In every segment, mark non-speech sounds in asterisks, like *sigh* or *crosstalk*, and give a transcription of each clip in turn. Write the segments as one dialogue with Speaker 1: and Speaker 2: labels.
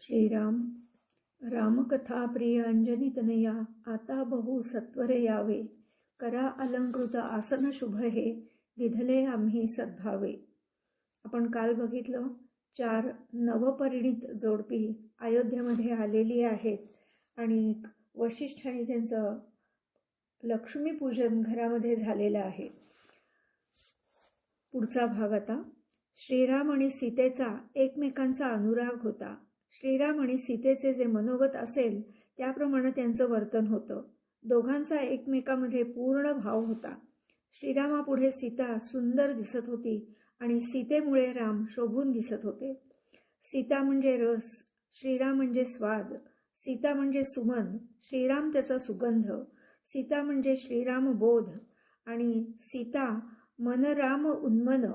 Speaker 1: श्रीराम रामकथा प्रिय अंजनी आता बहु सत्वर यावे. करा अलंकृत आसन शुभ हे दिधले आम्ही सद्भावे. आपण काल बघितलं चार नवपरिणित जोडपी अयोध्येमध्ये आलेली आहेत. आणि वशिष्ठाने त्यांचं लक्ष्मीपूजन घरामध्ये झालेलं आहे. पुढचा भाग आता. श्रीराम आणि सीतेचा एकमेकांचा अनुराग होता. श्रीराम आणि सीतेचे जे मनोगत असेल त्याप्रमाणे त्यांचं वर्तन होतं. दोघांचा एकमेकामध्ये पूर्ण भाव होता. श्रीरामापुढे सीता सुंदर दिसत होती आणि सीतेमुळे राम शोभून दिसत होते. सीता म्हणजे रस श्रीराम म्हणजे स्वाद सीता म्हणजे सुमन श्रीराम त्याचा सुगंध सीता म्हणजे श्रीराम बोध आणि सीता मनराम उन्मन.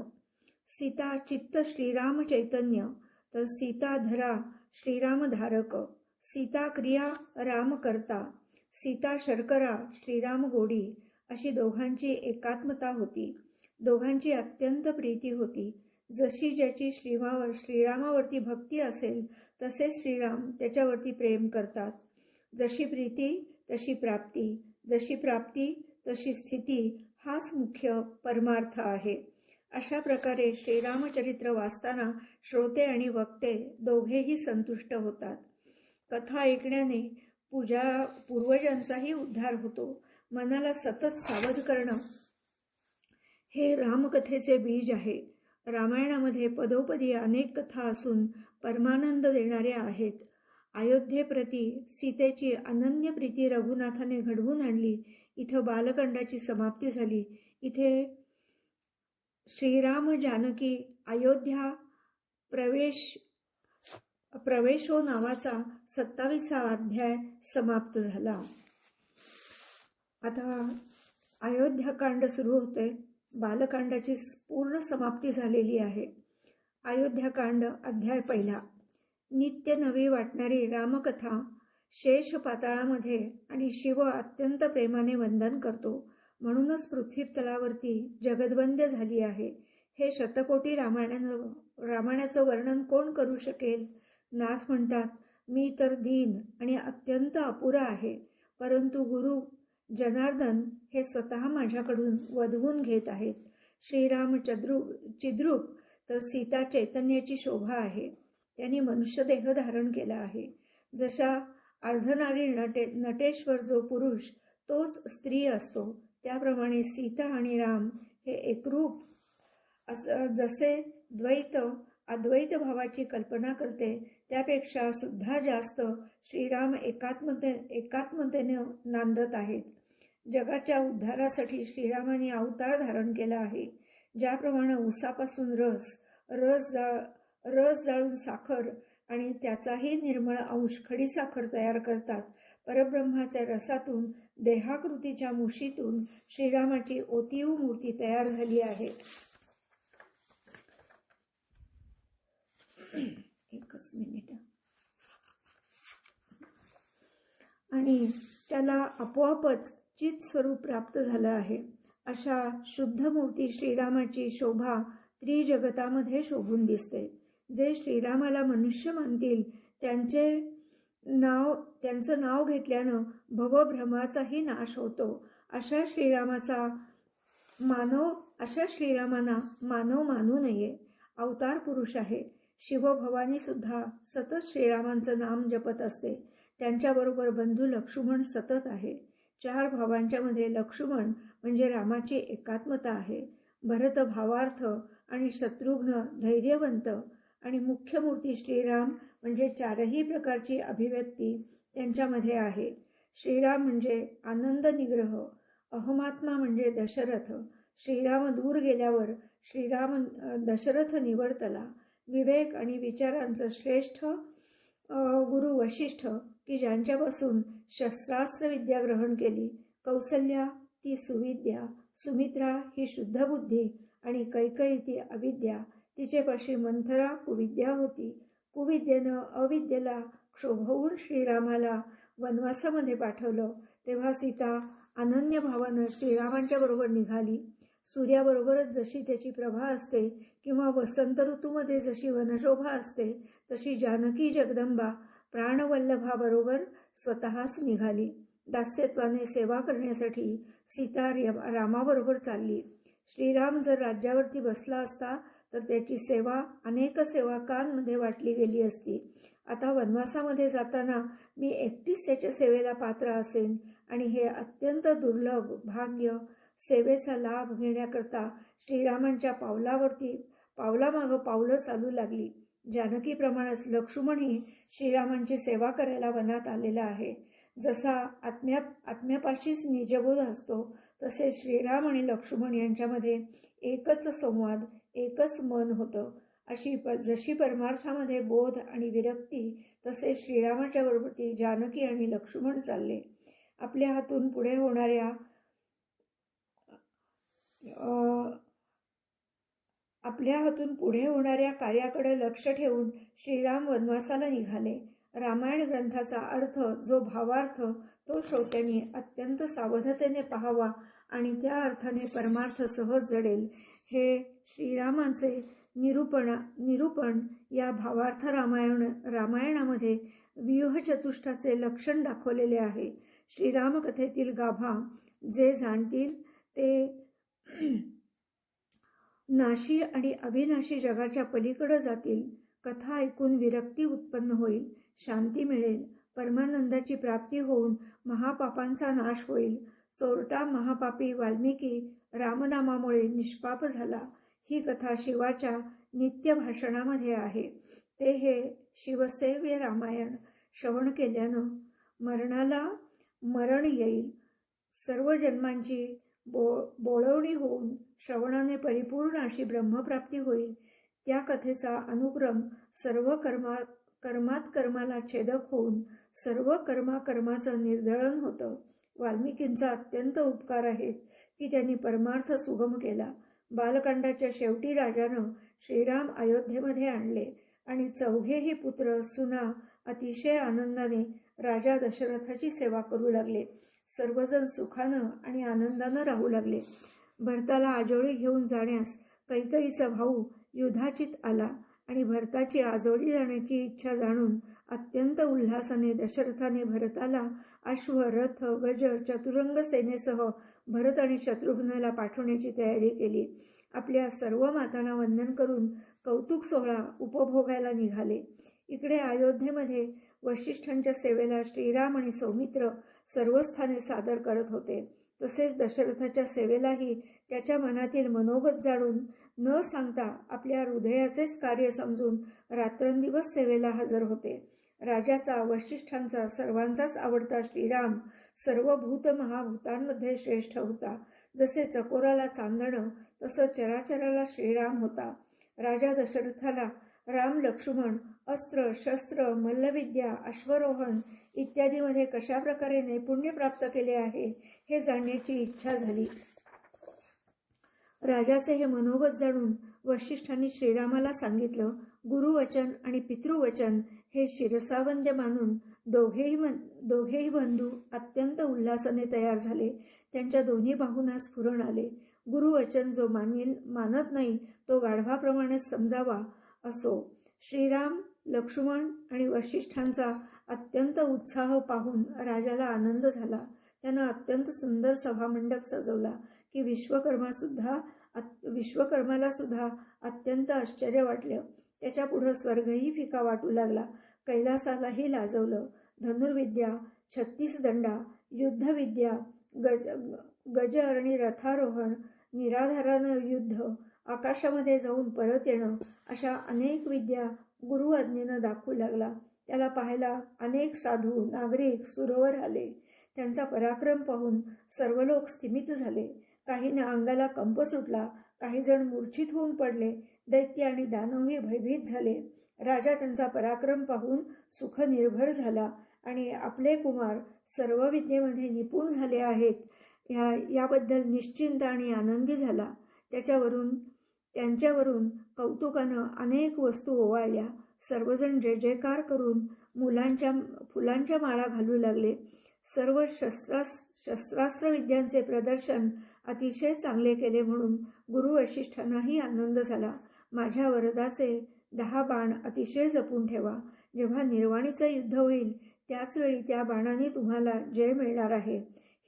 Speaker 1: सीता चित्त श्रीराम चैतन्य तर सीता धरा श्रीरामधारक सीता क्रिया राम करता सीता शर्करा श्रीराम गोडी अशी दोघांची एकात्मता होती. दोघांची अत्यंत प्रीती होती. जशी ज्याची श्रीमावर श्रीरामावरती भक्ती असेल तसे श्रीराम त्याच्यावरती प्रेम करतात. जशी प्रीती तशी प्राप्ती. जशी प्राप्ती तशी स्थिती हाच मुख्य परमार्थ आहे. अशा प्रकारे श्रीरामचरित्र वाचताना श्रोते आणि वक्ते दोघेही संतुष्ट होतात. कथा ऐकण्याने पूजा पूर्वजांचाही उद्धार होतो. मनाला सतत सावध करणं हे रामकथेचे बीज आहे. रामायणामध्ये पदोपदी अनेक कथा असून परमानंद देणाऱ्या आहेत. अयोध्येप्रती सीतेची अनन्य प्रीती रघुनाथाने घडवून आणली. इथं बालकंडाची समाप्ती झाली. इथे श्रीराम जानकी अयोध्या प्रवेश प्रवेशो नावाचा सत्तावीसा अध्याय समाप्त झाला. आता अयोध्याकांड सुरू होते बालकांडाची पूर्ण समाप्ती झालेली आहे. अयोध्याकांड अध्याय पहिला. नित्य नवी वाटणारी रामकथा शेष पाताळामध्ये आणि शिव अत्यंत प्रेमाने वंदन करतो. म्हणूनच पृथ्वी तलावरती जगदबंद झाली आहे. हे शतकोटी रामायणानं रामायणाचं वर्णन कोण करू शकेल? नाथ म्हणतात मी तर दीन आणि अत्यंत अपुरा आहे. परंतु गुरु जनार्दन हे स्वतः माझ्याकडून वधवून घेत आहेत. श्रीराम चद्रू चिद्रूप तर सीता चैतन्याची शोभा आहे. त्यांनी मनुष्यदेह धारण केला आहे. जशा अर्धनारी नटे नटेश्वर जो पुरुष तोच स्त्री असतो. त्याप्रमाणे सीता आणि राम हे एकरूप असं जसे द्वैत अद्वैत भावाची कल्पना करते त्यापेक्षा सुद्धा जास्त श्रीराम एकात्मते एकात्मतेने नांदत आहेत. जगाच्या उद्धारासाठी श्रीरामाने अवतार धारण केला आहे ज्याप्रमाणे उसापासून रस रस जाळ रस जाळून साखर आणि त्याचाही निर्मळ अंश खडी साखर तयार करतात. परब्रह्माच्या रसातून देहाकृतीच्या मुशीतून श्रीरामाची ओतीव मूर्ती तयार झाली आहे. *clears throat* एकच मिनिट. आणि त्याला आपोआपच चित स्वरूप प्राप्त झालं आहे. अशा शुद्ध मूर्ती श्रीरामाची शोभा त्रिजगतामध्ये शोभून दिसते. जे श्रीरामाला मनुष्य मानतील त्यांचे नाव त्यांचं नाव घेतल्यानं भवभ्रमाचाही नाश होतो. अशा श्रीरामाचा मानव अशा श्रीरामांना मानव मानू नये. अवतार पुरुष आहे. शिवभवानी सुद्धा सतत श्रीरामांचं नाम जपत असते. त्यांच्याबरोबर बंधू लक्ष्मण सतत आहे. चार भावांच्या मध्ये लक्ष्मण म्हणजे रामाची एकात्मता आहे. भरत भावार्थ आणि शत्रुघ्न धैर्यवंत. आणि मुख्य मूर्ती श्रीराम म्हणजे चारही प्रकारची अभिव्यक्ती त्यांच्यामध्ये आहे. श्रीराम म्हणजे आनंद निग्रह अहमात्मा म्हणजे दशरथ श्रीराम दूर गेल्यावर श्रीराम दशरथ निवर्तला. विवेक आणि विचारांचं श्रेष्ठ गुरु वशिष्ठ की ज्यांच्यापासून शस्त्रास्त्र विद्या ग्रहण केली. कौसल्या ती सुविद्या सुमित्रा ही शुद्ध बुद्धी आणि कैकई ती अविद्या तिचेपाशी मंथरा कुविद्या होती. कुविद्येनं अविद्येला क्षोभवून श्रीरामाला वनवासामध्ये पाठवलं. तेव्हा सीता अनन्य भावानं श्रीरामांच्या बरोबर निघाली. सूर्याबरोबरच जशी त्याची प्रभा असते किंवा वसंत ऋतूमध्ये जशी वनशोभा असते तशी जानकी जगदंबा प्राणवल्लभाबरोबर स्वतःच निघाली. दास्यत्वाने सेवा करण्यासाठी सीता रामाबरोबर चालली. श्रीराम जर राज्यावरती बसला असता तर त्याची सेवा अनेक सेवकांमध्ये वाटली गेली असती. आता वनवासामध्ये जाताना मी एकटीच त्याच्या सेवेला पात्र असेन आणि हे अत्यंत दुर्लभ भाग्य सेवेचा लाभ घेण्याकरता श्रीरामांच्या पावलावरती पावलामागं पावलं चालू लागली. जानकीप्रमाणेच लक्ष्मणही श्रीरामांची सेवा करायला वनात आलेला आहे. जसा आत्म्या आत्म्यापाशीच निजबोध असतो तसे श्रीराम आणि लक्ष्मण यांच्यामध्ये एकच संवाद एकच मन होतं. अशी प जशी परमार्थामध्ये बोध आणि विरक्ती तसे श्रीरामाच्या बरोबरती जानकी आणि लक्ष्मण चालले. आपल्या हातून पुढे होणाऱ्या आपल्या हातून पुढे होणाऱ्या कार्याकडे लक्ष ठेवून श्रीराम वनवासाला निघाले. रामायण ग्रंथाचा अर्थ जो भावार्थ तो श्रोत्यांनी अत्यंत सावधतेने पाहावा आणि त्या अर्थाने परमार्थ सहज जडेल. हे श्रीरामांचे निरूपण निरूपण या भावार्थ रामायण रामायणामध्ये व्यूहचतुष्टाचे लक्षण दाखवलेले आहे. श्रीरामकथेतील गाभा जे जाणतील ते *clears throat* नाशी आणि अविनाशी जगाच्या पलीकडे जातील. कथा ऐकून विरक्ती उत्पन्न होईल शांती मिळेल परमानंदाची प्राप्ती होऊन महापापांचा नाश होईल. चोरटा महापापी वाल्मिकी रामनामामुळे निष्पाप झाला. ही कथा शिवाच्या नित्य भाषणामध्ये आहे. ते हे शिवसेव्य रामायण श्रवण केल्यानं मरणाला मरण येईल. सर्व जन्मांची बो बोळवणी होऊन श्रवणाने परिपूर्ण अशी ब्रह्मप्राप्ती होईल. त्या कथेचा अनुक्रम सर्व कर्मा कर्मात कर्माला छेदक होऊन सर्व कर्मा कर्माचं निर्दळन होतं. वाल्मिकींचा अत्यंत उपकार आहेत की त्यांनी परमार्थ सुगम केला. बालकांडाच्या शेवटी राजानं श्रीराम अयोध्येमध्ये आणले आणि चौघेही पुत्र सुना अतिशय आनंदाने राजा दशरथाची सेवा करू लागले. सर्वजण सुखानं आणि आनंदानं राहू लागले. भरताला आजोळी घेऊन जाण्यास कैकईचा भाऊ युधाचित आला आणि भरताची आजोळी जाण्याची इच्छा जाणून अत्यंत उल्हासाने दशरथाने भरताला अश्व रथ गज चतुरंग सेनेसह भरत आणि शत्रुघ्नाला पाठवण्याची तयारी केली. आपल्या सर्व मातांना वंदन करून कौतुक सोहळा उपभोगायला निघाले. इकडे अयोध्येमध्ये वशिष्ठांच्या सेवेला श्रीराम आणि सौमित्र सर्व स्थाने सादर करत होते. तसेच दशरथाच्या सेवेलाही त्याच्या मनातील मनोगत जाणून न सांगता आपल्या हृदयाचेच कार्य समजून रात्रंदिवस सेवेला हजर होते. राजाचा वशिष्ठांचा सर्वांचाच आवडता श्रीराम सर्व भूत महाभूतांमध्ये श्रेष्ठ होता. जसे चकोराला चांदणं तसं चराचराला श्रीराम होता. राजा दशरथाला राम लक्ष्मण अस्त्र शस्त्र मल्लविद्या अश्वरोहण इत्यादीमध्ये कशा प्रकारे नैपुण्य प्राप्त केले आहे हे जाणण्याची इच्छा झाली. राजाचे हे मनोगत जाणून वशिष्ठांनी श्रीरामाला सांगितलं गुरुवचन आणि पितृवचन हे शिरसावंद्य मानून दोघेही दोघेही बंधू अत्यंत उल्हासाने तयार झाले. त्यांच्या दोन्ही बाहूंना स्फुरण आले. गुरुवचन जो मानिल मानत नाही तो गाढवाप्रमाणे समजावा असो. श्रीराम लक्ष्मण आणि वशिष्ठांचा अत्यंत उत्साह पाहून राजाला आनंद झाला. त्यानं अत्यंत सुंदर सभामंडप सजवला की विश्वकर्मा सुद्धा विश्वकर्माला सुद्धा अत्यंत आश्चर्य वाटलं. त्याच्या पुढं स्वर्गही फिका वाटू लागला. कैलासालाही लाजवलं. धनुर्विद्या छत्तीस दंडा युद्धविद्या गज गज आणि रथारोहण निराधारानं युद्ध आकाशामध्ये जाऊन परत येणं अशा अनेक विद्या गुरु आज्ञेनं दाखवू लागला. त्याला पाहायला अनेक साधू नागरिक सुरोवर आले. त्यांचा पराक्रम पाहून सर्व लोक स्थिमित झाले. काहींना अंगाला कंप सुटला काही जण मूर्छित होऊन पडले. दैत्य आणि दानवही भयभीत झाले. राजा त्यांचा पराक्रम पाहून सुख निर्भर झाला आणि आपले कुमार सर्व विद्येमध्ये निपुण झाले आहेत. ह्या याबद्दल निश्चिंत आणि आनंदी झाला. त्याच्यावरून त्यांच्यावरून कौतुकानं अनेक वस्तू ओवाळल्या. सर्वजण जय जयकार करून मुलांच्या फुलांच्या माळा घालू लागले. सर्व शस्त्रास शस्त्रास्त्र विद्यांचे प्रदर्शन अतिशय चांगले केले म्हणून गुरु वशिष्ठांनाही आनंद झाला. माझ्या वरदाचे दहा बाण अतिशय जपून ठेवा. जेव्हा निर्वाणीचं युद्ध होईल त्याच वेळी त्या बाणाने तुम्हाला जय मिळणार आहे.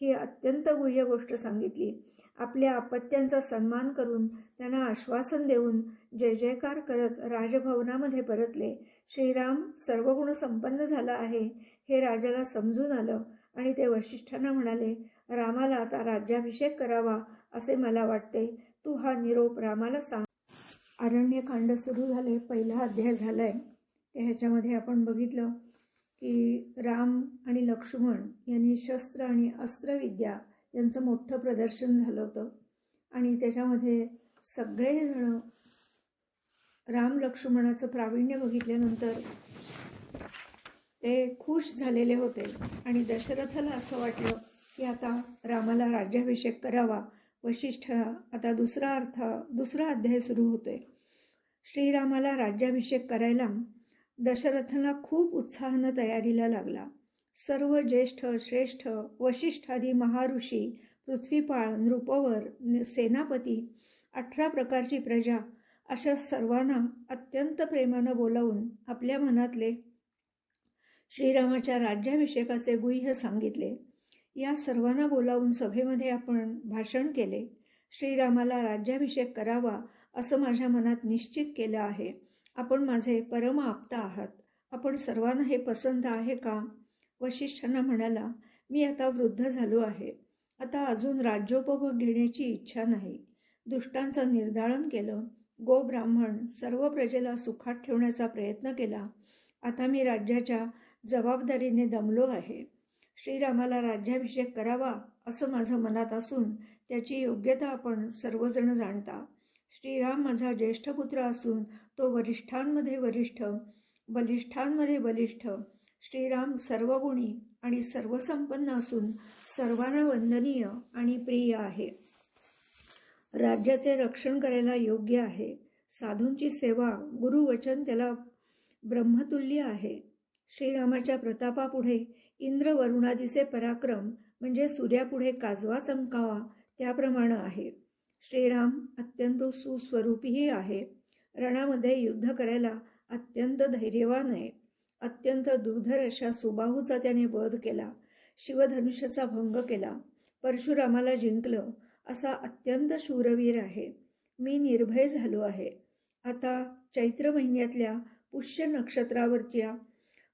Speaker 1: ही अत्यंत गुह्य गोष्ट सांगितली. आपल्या अपत्यांचा सन्मान करून त्यांना आश्वासन देऊन जय जयकार करत राजभवनामध्ये परतले. श्रीराम सर्वगुण संपन्न झाला आहे हे राजाला समजून आलं आणि ते वशिष्ठांना म्हणाले रामाला आता राज्याभिषेक करावा असे मला वाटते. तू हा निरोप रामाला सांग. अरण्यकांड सुरू झाले पहिला अध्याय झालाय. ते ह्याच्यामध्ये आपण बघितलं की राम आणि लक्ष्मण यांनी शस्त्र आणि अस्त्रविद्या यांचं मोठं प्रदर्शन झालं होतं. आणि त्याच्यामध्ये सगळेजण राम लक्ष्मणाचं प्रावीण्य बघितल्यानंतर ते खुश झालेले होते. आणि दशरथाला असं वाटलं की आता रामाला राज्याभिषेक करावा वशिष्ठ आता दुसरा अर्थ दुसरा अध्याय सुरू होतोय. श्रीरामाला राज्याभिषेक करायला दशरथांना खूप उत्साहानं तयारीला लागला. सर्व ज्येष्ठ श्रेष्ठ वशिष्ठादी महाऋषी पृथ्वीपाळ नृपवर सेनापती अठरा प्रकारची प्रजा अशा सर्वांना अत्यंत प्रेमानं बोलावून आपल्या मनातले श्रीरामाच्या राज्याभिषेकाचे गुह्य सांगितले. या सर्वांना बोलावून सभेमध्ये आपण भाषण केले. श्रीरामाला राज्याभिषेक करावा असं माझ्या मनात निश्चित केलं आहे. आपण माझे परम आप्त आहात. आपण सर्वांना हे पसंत आहे का? वशिष्ठांना म्हणाला मी आता वृद्ध झालो आहे. आता अजून राज्योपभोग घेण्याची इच्छा नाही. दुष्टांचं निर्धारण केलं. गो ब्राह्मण सर्व प्रजेला सुखात ठेवण्याचा प्रयत्न केला. आता मी राज्याच्या जबाबदारीने दमलो आहे. श्रीरामाला राज्याभिषेक करावा असं माझं मनात असून त्याची योग्यता आपण सर्वजण जाणता. श्रीराम माझा ज्येष्ठ पुत्र असून तो वरिष्ठांमध्ये वरिष्ठ बलिष्ठांमध्ये बलिष्ठ. श्रीराम सर्वगुणी आणि सर्वसंपन्न असून सर्वांना वंदनीय आणि प्रिय आहे. राज्याचे रक्षण करायला योग्य आहे. साधूंची सेवा गुरुवचन त्याला ब्रह्मतुल्य आहे. श्रीरामाच्या प्रतापापुढे इंद्र वरुणादीचे पराक्रम म्हणजे सूर्यापुढे काजवा चमकावा त्याप्रमाणे आहे. श्रीराम अत्यंत सुस्वरूपीही आहे. रणामध्ये युद्ध करायला अत्यंत धैर्यवान आहे. अत्यंत दुर्धर अशा सुबाहूचा त्याने वध केला. शिवधनुष्याचा भंग केला. परशुरामाला जिंकलं असा अत्यंत शूरवीर आहे. मी निर्भय झालो आहे. आता चैत्र महिन्यातल्या पुष्य नक्षत्रावरच्या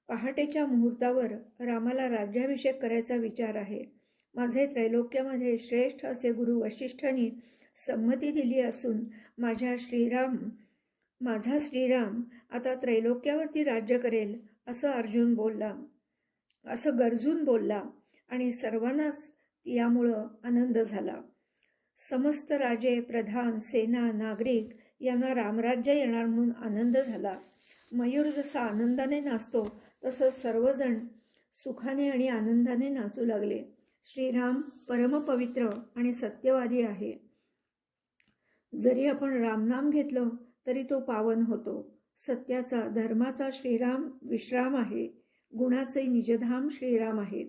Speaker 1: पहाटेच्या मुहूर्तावर रामाला राज्याभिषेक करायचा विचार आहे. माझे त्रैलोक्यामध्ये श्रेष्ठ असे गुरु वशिष्ठांनी संमती दिली असून माझ्या श्रीराम माझा श्रीराम आता त्रैलोक्यावरती राज्य करेल असं अर्जुन बोलला. असं गरजून बोलला आणि सर्वांनाच यामुळं आनंद झाला. समस्त राजे प्रधान सेना नागरिक यांना रामराज्य येणार म्हणून आनंद झाला. मयूर जसा आनंदाने नाचतो तसंच सर्वजण सुखाने आणि आनंदाने नाचू लागले. श्रीराम परमपवित्र आणि सत्यवादी आहे. जरी आपण रामनाम घेतलं तरी तो पावन होतो. सत्याचा धर्माचा श्रीराम विश्राम आहे. गुणाचे निजधाम श्रीराम आहे.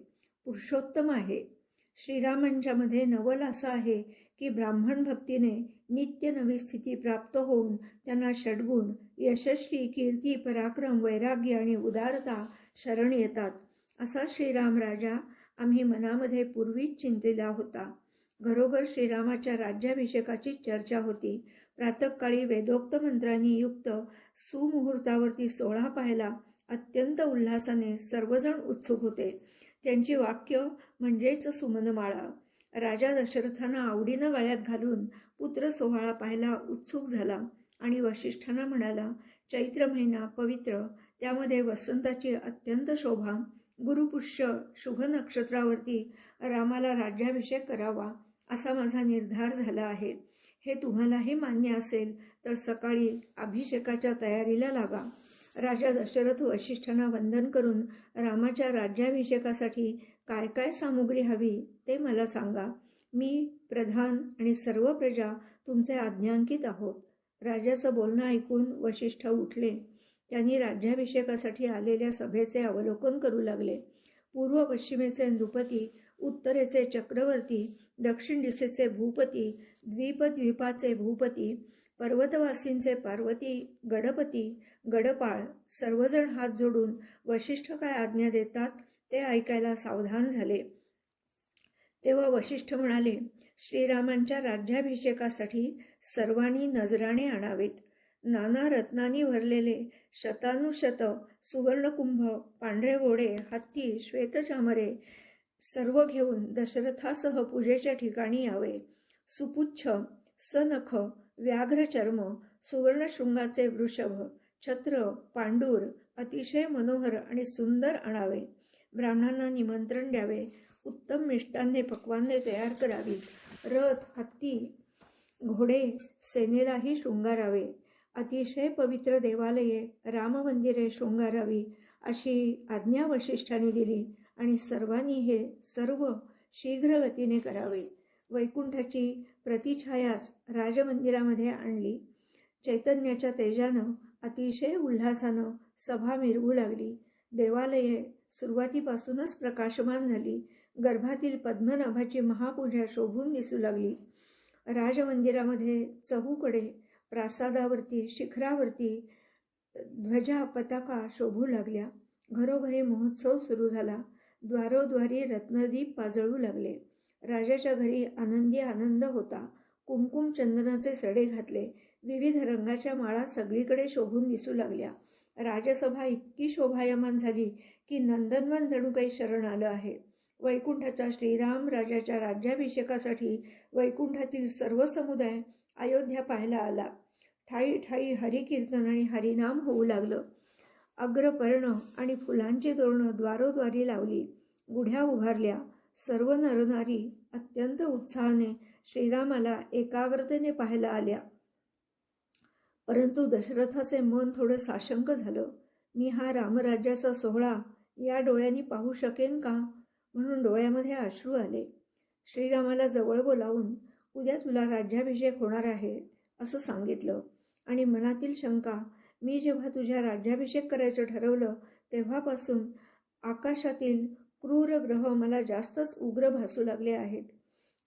Speaker 1: पुरुषोत्तम आहे. श्रीरामांच्यामध्ये नवल असा आहे की ब्राह्मण भक्तीने नित्य नवी स्थिती प्राप्त होऊन त्यांना षडगुण यशस्वी कीर्ती पराक्रम वैराग्य आणि उदारता शरण येतात. असा श्रीराम राजा आम्ही मनामध्ये पूर्वीच चिंतेला होता. घरोघर श्रीरामाच्या राज्याभिषेकाची चर्चा होती. प्रातकाळी वेदोक्त मंत्रांनी युक्त सुमुहूर्तावरती सोहळा पाहायला अत्यंत उल्हासाने सर्वजण उत्सुक होते. त्यांची वाक्य म्हणजेच सुमनमाळा. राजा दशरथांना आवडीनं गळ्यात घालून पुत्र सोहळा पाहायला उत्सुक झाला आणि वशिष्ठांना म्हणाला चैत्र महिना पवित्र त्यामध्ये वसंताची अत्यंत शोभा गुरुपुष्य शुभ नक्षत्रावरती रामाला राज्याभिषेक करावा असा माझा निर्धार झाला आहे. हे तुम्हालाही मान्य असेल तर सकाळी अभिषेकाच्या तयारीला लागा. राजा दशरथ वशिष्ठांना वंदन करून रामाच्या राज्याभिषेकासाठी काय काय सामुग्री हवी ते मला सांगा. मी प्रधान आणि सर्व प्रजा तुमचे आज्ञांकित आहोत. राजाचं बोलणं ऐकून वशिष्ठ उठले. त्यांनी राज्याभिषेकासाठी आलेल्या सभेचे अवलोकन करू लागले. पूर्व पश्चिमेचे नृपती उत्तरेचे चक्रवर्ती दक्षिण दिशेचे भूपती द्वीपद्वीपाचे भूपती पर्वतवासींचे पार्वती गडपती गडपाळ सर्वजण हात जोडून वशिष्ठ काय आज्ञा देतात? ते ऐकायला सावधान झाले. तेव्हा वशिष्ठ म्हणाले श्रीरामांच्या राज्याभिषेकासाठी सर्वांनी नजराणे आणावेत. नाना रत्नांनी भरलेले शतानुशत सुवर्णकुंभ पांढरे घोडे हत्ती श्वेतचामरे सर्व घेऊन दशरथासह पूजेच्या ठिकाणी यावे. सुपुच्छ सनख व्याघ्र चर्म सुवर्णशृंगाचे वृषभ छत्र पांडूर अतिशय मनोहर आणि सुंदर आणावे. ब्राह्मणांना निमंत्रण द्यावे. उत्तम मिष्टान्ने पक्वान्ने तयार करावीत. रथ हत्ती घोडे सेनेलाही शृंगारावे. अतिशय पवित्र देवालये राममंदिरे शृंगारावी अशी आज्ञा वशिष्ठांनी दिली आणि सर्वांनी हे सर्व शीघ्र गतीने करावे. वैकुंठाची प्रतिछायाच राजमंदिरामध्ये आणली. चैतन्याच्या तेजानं अतिशय उल्हासानं सभा मिरवू लागली. देवालये सुरुवातीपासूनच प्रकाशमान झाली. गर्भातील पद्मनाभाची महापूजा शोभून दिसू लागली. राजमंदिरामध्ये चहूकडे प्रासादावरती शिखरावरती ध्वजा पताका शोभू लागल्या. घरोघरी महोत्सव सुरू झाला. द्वारोद्वारी रत्नदीप पाजळू लागले. राजाच्या घरी आनंदी आनंद होता. कुमकुम चंदनाचे सडे घातले. विविध रंगाच्या माळा सगळीकडे शोभून दिसू लागल्या. राजसभा इतकी शोभायमान झाली की नंदनवन जणू काही शरण आलं आहे. वैकुंठाचा श्रीराम राजाच्या राज्याभिषेकासाठी वैकुंठातील सर्व समुदाय अयोध्या पाहायला आला. ठाई ठाई हरिकीर्तन आणि हरिनाम होऊ लागलं. अग्रपर्ण आणि फुलांची तोरणं द्वारोद्वारी लावली. गुढ्या उभारल्या. सर्व नरनारी अत्यंत उत्साहाने श्रीरामाला एकाग्रतेने पाहायला आल्या. परंतु दशरथाचे मन थोडं साशंक झालं. मी हा रामराज्याचा सोहळा या डोळ्यांनी पाहू शकेन का? म्हणून डोळ्यामध्ये अश्रू आले. श्रीरामाला जवळ बोलावून उद्या तुला राज्याभिषेक होणार आहे असं सांगितलं. आणि मनातील शंका मी जेव्हा तुझ्या राज्याभिषेक करायचं ठरवलं तेव्हापासून आकाशातील क्रूर ग्रह मला जास्तच उग्र भासू लागले आहेत.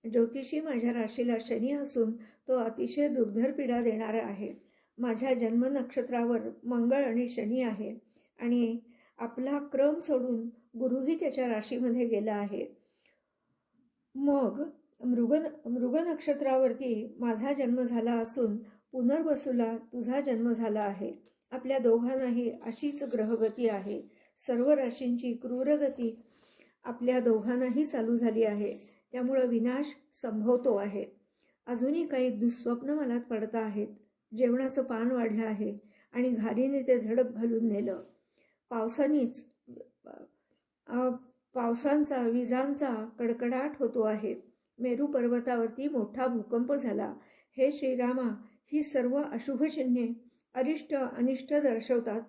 Speaker 1: ज्योतिषी माझ्या राशीला शनी असून तो अतिशय दुर्धर पीडा देणारा आहे. माझ्या जन्मनक्षत्रावर मंगळ आणि शनी आहे आणि आपला क्रम सोडून गुरुही त्याच्या राशीमध्ये गेला आहे. मग मृग मृग नक्षत्रावरती माझा जन्म झाला असून पुनर्वसूला तुझा जन्म झाला आहे. आपल्या दोघांनाही अशीच ग्रहगती आहे. सर्व राशींची क्रूरगती आपल्या दोघांनाही चालू झाली आहे. त्यामुळं विनाश संभवतो आहे. अजूनही काही दुःस्वप्न मला पडत आहेत. जेवणाचं पान वाढलं आहे आणि घारीने ते झडप घालून नेलं. पावसानीच पावसांचा विजांचा कडकडाट होतो आहे. मेरू पर्वतावरती मोठा भूकंप झाला. हे श्रीरामा ही सर्व अशुभ चिन्हे अरिष्ट अनिष्ट दर्शवतात.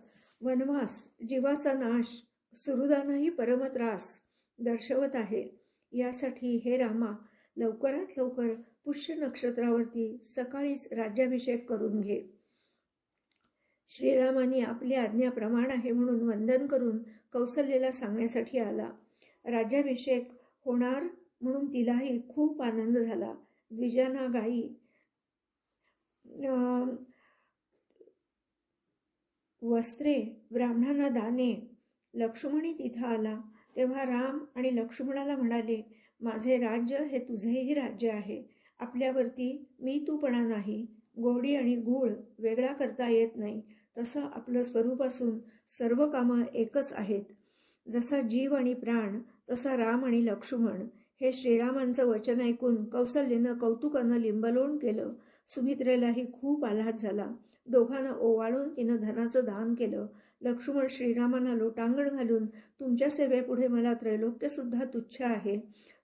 Speaker 1: वनवास जीवाचा नाश सुहृदानाही परमत्रास दर्शवत आहे. यासाठी हे रामा लवकरात लवकर पुष्य नक्षत्रावरती सकाळीच राज्याभिषेक करून घे. श्रीरामाने आपली आज्ञा प्रमाण आहे म्हणून वंदन करून कौसल्याला सांगण्यासाठी आला. राज्याभिषेक होणार म्हणून तिलाही खूप आनंद झाला. द्विजाना गाई वस्त्रे ब्राह्मणांना दाने लक्ष्मणी तिथं आला. तेव्हा राम आणि लक्ष्मणाला म्हणाले माझे राज्य हे तुझेही राज्य आहे. आपल्यावरती मी तूपणा नाही गोडी आणि गूळ वेगळा करता येत नाही. तसं आपलं स्वरूप असून सर्व कामं एकच आहेत. जसा जीव आणि प्राण तसा राम आणि लक्ष्मण. हे श्रीरामांचं वचन ऐकून कौसल्यनं कौतुकानं लिंबलोण केलं. सुमित्रेलाही खूप आल्हाद झाला. दोघांना ओवाळून तिनं धनाचं दान केलं. लक्ष्मण श्रीरामांना लोटांगण घालून तुमच्या सेवेपुढे मला त्रैलोक्यसुद्धा तुच्छ आहे.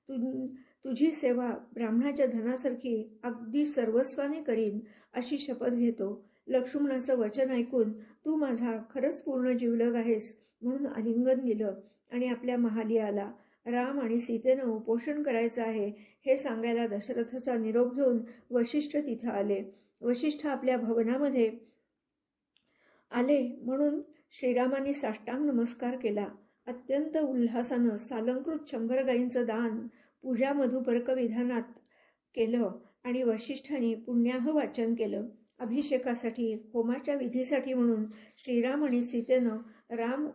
Speaker 1: तुम तुझी सेवा ब्राह्मणाच्या धनासारखी अगदी सर्वस्वाने करीन अशी शपथ घेतो. लक्ष्मणाचं वचन ऐकून तू माझा खरंच पूर्ण जीवलग आहेस म्हणून आलिंगन दिलं आणि आपल्या महाली आला राम आणि सीतेनं उपोषण करायचं आहे हे सांगायला दशरथाचा निरोप घेऊन वशिष्ठ तिथं आले. वशिष्ठ आपल्या भवनामध्ये आले म्हणून श्रीरामांनी साष्टांग नमस्कार केला. अत्यंत उल्हासानं सालंकृत शंभर गायींचं दान पूजा मधुपर्क विधानात केलं आणि वशिष्ठांनी पुण्याह वाचन केलं. अभिषेकासाठी होमाच्या विधीसाठी म्हणून श्रीराम आणि सीतेनं राम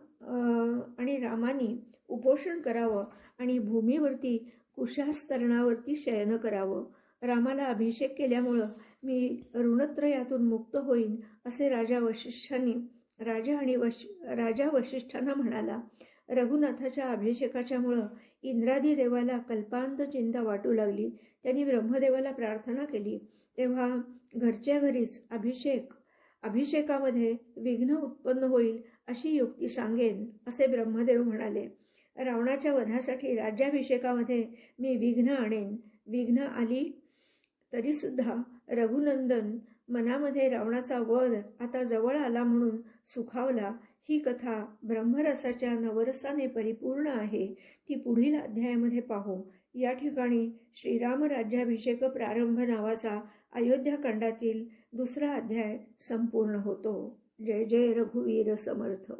Speaker 1: आणि रामानी उपोषण करावं आणि भूमीवरती कुशास्तरणावरती शयन करावं. रामाला अभिषेक केल्यामुळं मी ऋणत्रयातून मुक्त होईन असे राजा वशिष्ठांनी राजा आणि वश राजा वशिष्ठांना म्हणाला. रघुनाथाच्या अभिषेकाच्यामुळं इंद्रादी देवाला कल्पांत चिंता वाटू लागली. त्यांनी ब्रह्मदेवाला प्रार्थना केली. तेव्हा घरच्या घरीच अभिषेक अभिषेकामध्ये विघ्न उत्पन्न होईल अशी युक्ती सांगेन असे ब्रह्मदेव म्हणाले. रावणाच्या वधासाठी राज्याभिषेकामध्ये मी विघ्न आणेन. विघ्न आली तरीसुद्धा रघुनंदन मनामध्ये रावणाचा वध आता जवळ आला म्हणून सुखावला. ही कथा ब्रह्मरसाच्या नवरसाने परिपूर्ण आहे. ती पुढील अध्यायामध्ये पाहू. या ठिकाणी श्रीराम राज्याभिषेक प्रारंभ नावाचा अयोध्याकांडातील दुसरा अध्याय संपूर्ण होतो. जय जय रघुवीर समर्थ.